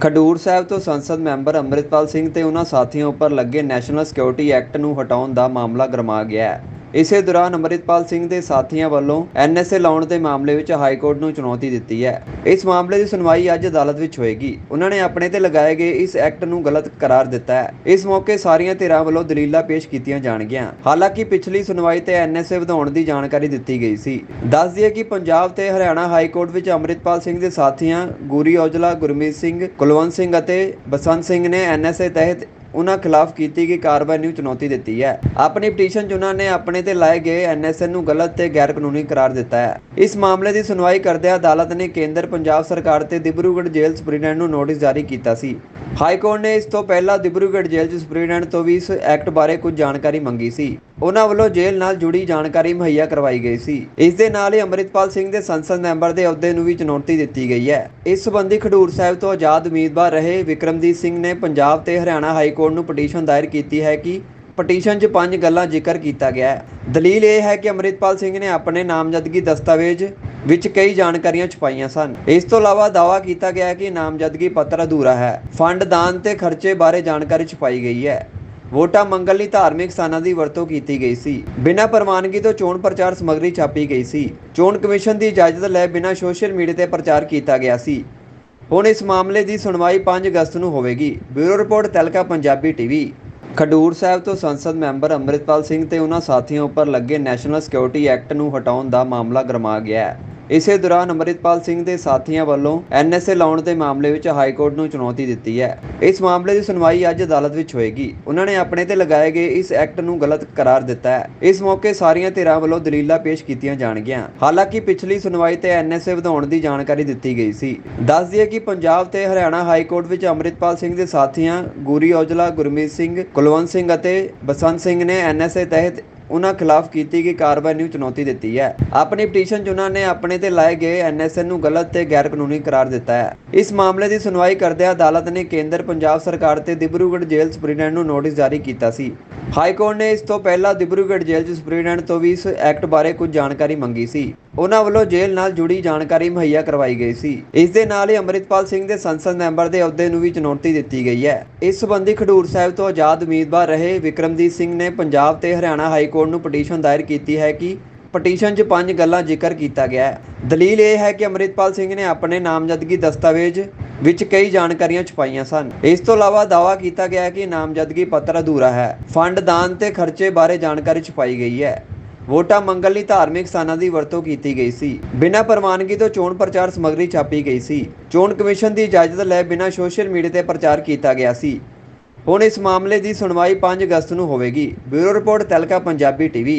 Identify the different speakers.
Speaker 1: ਖਡੂਰ ਸਾਹਿਬ ਤੋਂ ਸੰਸਦ ਮੈਂਬਰ ਅੰਮ੍ਰਿਤਪਾਲ ਸਿੰਘ ਤੇ ਉਹਨਾਂ ਸਾਥੀਆਂ ਉੱਪਰ ਲੱਗੇ ਨੈਸ਼ਨਲ ਸਿਕਿਉਰਿਟੀ ਐਕਟ ਨੂੰ ਹਟਾਉਣ ਦਾ ਮਾਮਲਾ ਗਰਮਾ ਗਿਆ ਹੈ। ਇਸੇ ਦੌਰਾਨ ਅੰਮ੍ਰਿਤਪਾਲ ਸਿੰਘ ਦੇ ਸਾਥੀਆਂ ਵੱਲੋਂ ਐਨਐਸਏ ਲਾਉਣ ਦੇ ਮਾਮਲੇ ਵਿੱਚ ਹਾਈ ਕੋਰਟ ਨੂੰ ਚੁਣੌਤੀ ਦਿੱਤੀ ਹੈ। ਇਸ ਮਾਮਲੇ ਦੀ ਸੁਣਵਾਈ ਅੱਜ ਅਦਾਲਤ ਵਿੱਚ ਹੋਏਗੀ। ਉਹਨਾਂ ਨੇ ਆਪਣੇ ਤੇ ਲਗਾਏ ਗਏ ਇਸ ਐਕਟ ਨੂੰ ਗਲਤ ਕਰਾਰ ਦਿੱਤਾ ਹੈ। ਇਸ ਮੌਕੇ ਸਾਰੀਆਂ ਧਿਰਾਂ ਵੱਲੋਂ ਦਲੀਲਾਂ ਪੇਸ਼ ਕੀਤੀਆਂ ਜਾਣਗੀਆਂ। ਹਾਲਾਂਕਿ ਪਿਛਲੀ ਸੁਣਵਾਈ ਤੇ ਐਨਐਸਏ ਵਧਾਉਣ ਦੀ ਜਾਣਕਾਰੀ ਦਿੱਤੀ ਗਈ ਸੀ। ਦੱਸ ਦਈਏ ਕਿ ਪੰਜਾਬ ਤੇ ਹਰਿਆਣਾ ਹਾਈ ਕੋਰਟ ਵਿੱਚ ਅੰਮ੍ਰਿਤਪਾਲ ਸਿੰਘ ਦੇ ਸਾਥੀਆਂ ਗੂਰੀ ਔਜਲਾ, ਗੁਰਮੀਤ ਸਿੰਘ, ਕੁਲਵੰਤ ਸਿੰਘ ਅਤੇ ਬਸੰਤ ਸਿੰਘ ਨੇ ਐਨਐਸਏ ਤਹਿਤ ਉਹਨਾਂ ਖਿਲਾਫ ਕੀਤੀ ਗਈ ਕਾਰਵਾਈ ਨੂੰ ਚੁਣੌਤੀ ਦਿੱਤੀ ਹੈ। ਆਪਣੀ ਪਟੀਸ਼ਨ 'ਚ ਉਹਨਾਂ ਨੇ ਆਪਣੇ ਤੇ ਲਾਏ ਗਏ ਐਨਐਸਐਨ ਨੂੰ ਗਲਤ ਤੇ ਗੈਰ ਕਾਨੂੰਨੀ ਕਰਾਰ ਦਿੱਤਾ ਹੈ। ਇਸ ਮਾਮਲੇ ਦੀ ਸੁਣਵਾਈ ਕਰਦਿਆਂ ਅਦਾਲਤ ਨੇ ਕੇਂਦਰ ਪੰਜਾਬ ਸਰਕਾਰ ਤੇ ਦਿਬਰੂਗੜ੍ਹ ਜੇਲ੍ਹ ਸੁਪਰੀਡੈਂਟ ਨੂੰ ਨੋਟਿਸ ਜਾਰੀ ਕੀਤਾ ਸੀ। ਹਾਈ ਕੋਰਟ ਨੇ ਇਸ ਤੋਂ ਪਹਿਲਾਂ ਦਿਬਰੂਗੜ੍ਹ ਜੇਲ੍ਹ 'ਚ ਸੁਪਰੀਡੈਂਟ ਤੋਂ ਵੀ ਇਸ ਐਕਟ ਬਾਰੇ ਕੁਝ ਜਾਣਕਾਰੀ ਮੰਗੀ ਸੀ। ਉਹਨਾਂ ਵੱਲੋਂ ਜੇਲ੍ਹ ਨਾਲ ਜੁੜੀ ਜਾਣਕਾਰੀ ਮੁਹੱਈਆ ਕਰਵਾਈ ਗਈ ਸੀ। ਇਸ ਦੇ ਨਾਲ ਹੀ ਅੰਮ੍ਰਿਤਪਾਲ ਸਿੰਘ ਦੇ ਸੰਸਦ ਮੈਂਬਰ ਦੇ ਅਹੁਦੇ ਨੂੰ ਵੀ ਚੁਣੌਤੀ ਦਿੱਤੀ ਗਈ ਹੈ। ਇਸ ਸੰਬੰਧੀ ਖਡੂਰ ਸਾਹਿਬ ਤੋਂ ਆਜ਼ਾਦ ਉਮੀਦਵਾਰ ਰਹੇ ਵਿਕਰਮਜੀਤ ਸਿੰਘ ਨੇ ਪੰਜਾਬ ਤੇ ਹਰਿਆਣਾ ਹਾਈ ਕੋਰਟ ਨੂੰ ਪਟੀਸ਼ਨ ਦਾਇਰ ਕੀਤੀ ਹੈ ਕਿ ਪਟੀਸ਼ਨ 'ਚ ਪੰਜ ਗੱਲਾਂ ਜ਼ਿਕਰ ਕੀਤਾ ਗਿਆ ਹੈ। ਦਲੀਲ ਇਹ ਹੈ ਕਿ ਅੰਮ੍ਰਿਤਪਾਲ ਸਿੰਘ ਨੇ ਆਪਣੇ ਨਾਮਜ਼ਦਗੀ ਦਸਤਾਵੇਜ਼ ਵਿੱਚ ਕਈ ਜਾਣਕਾਰੀਆਂ ਛੁਪਾਈਆਂ ਸਨ। ਇਸ ਤੋਂ ਇਲਾਵਾ ਦਾਅਵਾ ਕੀਤਾ ਗਿਆ ਕਿ ਨਾਮਜ਼ਦਗੀ ਪੱਤਰ ਅਧੂਰਾ ਹੈ। ਫੰਡ ਦਾਨ ਤੇ ਖਰਚੇ ਬਾਰੇ ਜਾਣਕਾਰੀ ਛੁਪਾਈ ਗਈ ਹੈ। ਵੋਟਾਂ ਮੰਗਣ ਲਈ ਧਾਰਮਿਕ ਸਥਾਨਾਂ ਦੀ ਵਰਤੋਂ ਕੀਤੀ ਗਈ ਸੀ। ਬਿਨਾਂ ਪ੍ਰਵਾਨਗੀ ਤੋਂ ਚੋਣ ਪ੍ਰਚਾਰ ਸਮੱਗਰੀ ਛਾਪੀ ਗਈ ਸੀ। ਚੋਣ ਕਮਿਸ਼ਨ ਦੀ ਇਜਾਜ਼ਤ ਲੈ ਬਿਨਾਂ ਸੋਸ਼ਲ ਮੀਡੀਆ ਤੇ ਪ੍ਰਚਾਰ ਕੀਤਾ ਗਿਆ ਸੀ। ਹੁਣ ਇਸ ਮਾਮਲੇ ਦੀ ਸੁਣਵਾਈ 5 ਅਗਸਤ ਨੂੰ ਹੋਵੇਗੀ। ਬਿਊਰੋ ਰਿਪੋਰਟ, ਤਲਕਾ, ਪੰਜਾਬੀ ਟੀਵੀ। ਖਡੂਰ ਸਾਹਿਬ ਤੋਂ ਸੰਸਦ ਮੈਂਬਰ ਅੰਮ੍ਰਿਤਪਾਲ ਸਿੰਘ ਤੇ ਉਹਨਾਂ ਸਾਥੀਆਂ ਉੱਪਰ ਲੱਗੇ ਨੈਸ਼ਨਲ ਸਿਕਿਉਰਿਟੀ ਐਕਟ ਨੂੰ ਹਟਾਉਣ ਦਾ ਮਾਮਲਾ ਗਰਮਾ ਗਿਆ ਹੈ। ਇਸੇ ਦੌਰਾਨ ਅੰਮ੍ਰਿਤਪਾਲ ਸਿੰਘ ਦੇ ਸਾਥੀਆਂ ਵੱਲੋਂ ਐਨਐਸਏ ਲਾਉਣ ਦੇ ਮਾਮਲੇ ਵਿੱਚ ਹਾਈ ਕੋਰਟ ਨੂੰ ਚੁਣੌਤੀ ਦਿੱਤੀ ਹੈ। ਇਸ ਮਾਮਲੇ ਦੀ ਸੁਣਵਾਈ ਅੱਜ ਅਦਾਲਤ ਵਿੱਚ ਹੋਏਗੀ। ਉਹਨਾਂ ਨੇ ਆਪਣੇ ਤੇ ਲਗਾਏ ਗਏ ਇਸ ਐਕਟ ਨੂੰ ਗਲਤ ਕਰਾਰ ਦਿੱਤਾ ਹੈ। ਇਸ ਮੌਕੇ ਸਾਰੀਆਂ ਧਿਰਾਂ ਵੱਲੋਂ ਦਲੀਲਾਂ ਪੇਸ਼ ਕੀਤੀਆਂ ਜਾਣਗੀਆਂ। ਹਾਲਾਂਕਿ ਪਿਛਲੀ ਸੁਣਵਾਈ ਤੇ ਐਨਐਸਏ ਵਧਾਉਣ ਦੀ ਜਾਣਕਾਰੀ ਦਿੱਤੀ ਗਈ ਸੀ। ਦੱਸ ਦਈਏ ਕਿ ਪੰਜਾਬ ਤੇ ਹਰਿਆਣਾ ਹਾਈ ਕੋਰਟ ਵਿੱਚ ਅੰਮ੍ਰਿਤਪਾਲ ਸਿੰਘ ਦੇ ਸਾਥੀਆਂ ਗੂਰੀ ਔਜਲਾ, ਗੁਰਮੀਤ ਸਿੰਘ, ਕੁਲਵੰਤ ਸਿੰਘ ਅਤੇ ਬਸੰਤ ਸਿੰਘ ਨੇ ਐਨਐਸਏ ਤਹਿਤ ਉਹਨਾਂ ਖਿਲਾਫ ਕੀਤੀ ਗਈ ਕਾਰਵਾਈ ਨੂੰ ਚੁਣੌਤੀ ਦਿੱਤੀ ਹੈ। ਆਪਣੀ ਪਟੀਸ਼ਨ 'ਚ ਉਹਨਾਂ ਨੇ ਆਪਣੇ ਤੇ ਲਾਏ ਗਏ ਐਨਐਸਐਨ ਨੂੰ ਗਲਤ ਤੇ ਗੈਰ ਕਾਨੂੰਨੀ ਕਰਾਰ ਦਿੱਤਾ ਹੈ। ਇਸ ਮਾਮਲੇ ਦੀ ਸੁਣਵਾਈ ਕਰਦਿਆਂ ਅਦਾਲਤ ਨੇ ਕੇਂਦਰ ਪੰਜਾਬ ਸਰਕਾਰ ਤੇ ਦਿਬਰੂਗੜ੍ਹ ਜੇਲ੍ਹ ਸੁਪਰੀਡੈਂਟ ਨੂੰ ਨੋਟਿਸ ਜਾਰੀ ਕੀਤਾ ਸੀ। ਹਾਈ ਕੋਰਟ ਨੇ ਇਸ ਤੋਂ ਪਹਿਲਾਂ ਦਿਬਰੂਗੜ੍ਹ ਜੇਲ੍ਹ 'ਚ ਸੁਪਰੀਡੈਂਟ ਤੋਂ ਵੀ ਇਸ ਐਕਟ ਬਾਰੇ ਕੁਝ ਜਾਣਕਾਰੀ ਮੰਗੀ ਸੀ। ਉਹਨਾਂ ਵੱਲੋਂ ਜੇਲ੍ਹ ਨਾਲ ਜੁੜੀ ਜਾਣਕਾਰੀ ਮੁਹੱਈਆ ਕਰਵਾਈ ਗਈ ਸੀ। ਇਸ ਦੇ ਨਾਲ ਹੀ ਅੰਮ੍ਰਿਤਪਾਲ ਸਿੰਘ ਦੇ ਸੰਸਦ ਮੈਂਬਰ ਦੇ ਅਹੁਦੇ ਨੂੰ ਵੀ ਚੁਣੌਤੀ ਦਿੱਤੀ ਗਈ ਹੈ। ਇਸ ਸੰਬੰਧੀ ਖਡੂਰ ਸਾਹਿਬ ਤੋਂ ਆਜ਼ਾਦ ਉਮੀਦਵਾਰ ਰਹੇ ਵਿਕਰਮਜੀਤ ਸਿੰਘ ਨੇ ਪੰਜਾਬ ਤੇ ਹਰਿਆਣਾ ਹਾਈ ਕੋਰਟ ਨੂੰ ਪਟੀਸ਼ਨ ਦਾਇਰ ਕੀਤੀ ਹੈ ਕਿ ਪਟੀਸ਼ਨ 'ਚ ਪੰਜ ਗੱਲਾਂ ਜ਼ਿਕਰ ਕੀਤਾ ਗਿਆ ਹੈ। ਦਲੀਲ ਇਹ ਹੈ ਕਿ ਅੰਮ੍ਰਿਤਪਾਲ ਸਿੰਘ ਨੇ ਆਪਣੇ ਨਾਮਜ਼ਦਗੀ ਦਸਤਾਵੇਜ਼ ਵਿੱਚ ਕਈ ਜਾਣਕਾਰੀਆਂ ਛੁਪਾਈਆਂ ਸਨ। ਇਸ ਤੋਂ ਇਲਾਵਾ ਦਾਅਵਾ ਕੀਤਾ ਗਿਆ ਹੈ ਕਿ ਨਾਮਜ਼ਦਗੀ ਪੱਤਰ ਅਧੂਰਾ ਹੈ। ਫੰਡ, ਦਾਨ ਤੇ ਖਰਚੇ ਬਾਰੇ ਜਾਣਕਾਰੀ ਛੁਪਾਈ ਗਈ ਹੈ। ਵੋਟਾਂ ਮੰਗਣ ਲਈ ਧਾਰਮਿਕ ਸਥਾਨਾਂ ਦੀ ਵਰਤੋਂ ਕੀਤੀ ਗਈ ਸੀ। ਬਿਨਾਂ ਪ੍ਰਵਾਨਗੀ ਤੋਂ ਚੋਣ ਪ੍ਰਚਾਰ ਸਮੱਗਰੀ ਛਾਪੀ ਗਈ ਸੀ। ਚੋਣ ਕਮਿਸ਼ਨ ਦੀ ਇਜਾਜ਼ਤ ਲੈ ਬਿਨਾਂ ਸੋਸ਼ਲ ਮੀਡੀਆ ਤੇ ਪ੍ਰਚਾਰ ਕੀਤਾ ਗਿਆ ਸੀ। ਹੁਣ ਇਸ ਮਾਮਲੇ ਦੀ ਸੁਣਵਾਈ 5 ਅਗਸਤ ਨੂੰ ਹੋਵੇਗੀ। ਬਿਊਰੋ ਰਿਪੋਰਟ ਤਲਕਾ ਪੰਜਾਬੀ ਟੀਵੀ।